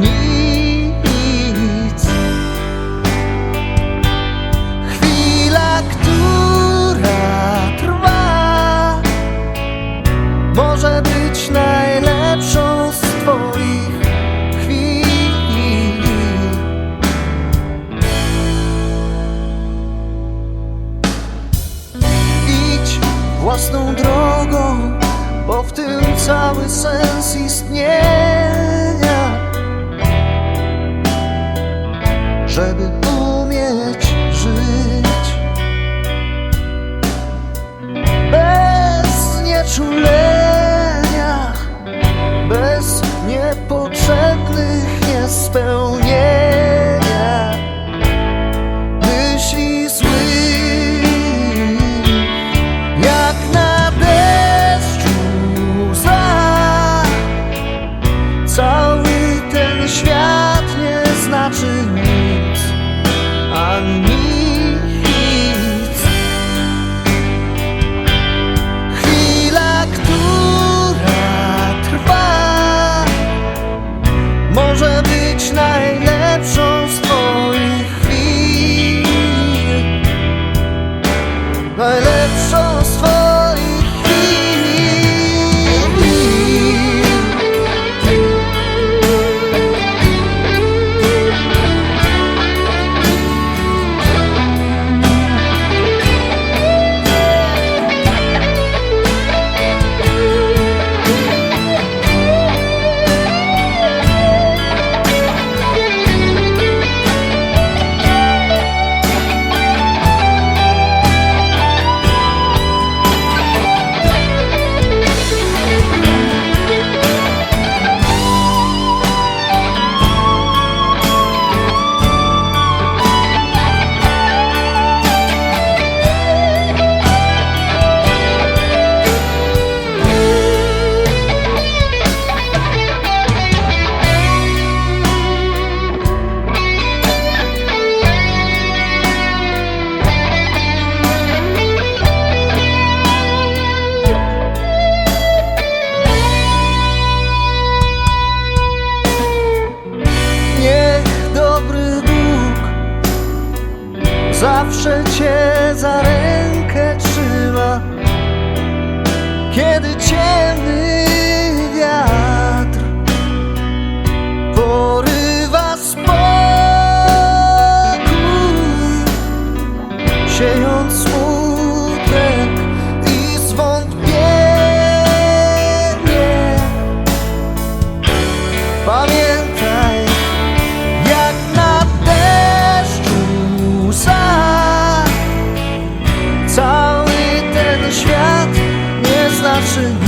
nic. Chwila, która trwa, może być najlepszą z Twoich chwil. Idź własną drogą, bo w tym cały sens istnienia. Żeby umieć żyć. Bez nieczulenia, może być najlepszą zawsze cię za rękę trzyma, kiedy ciemny cały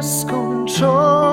nieskończone.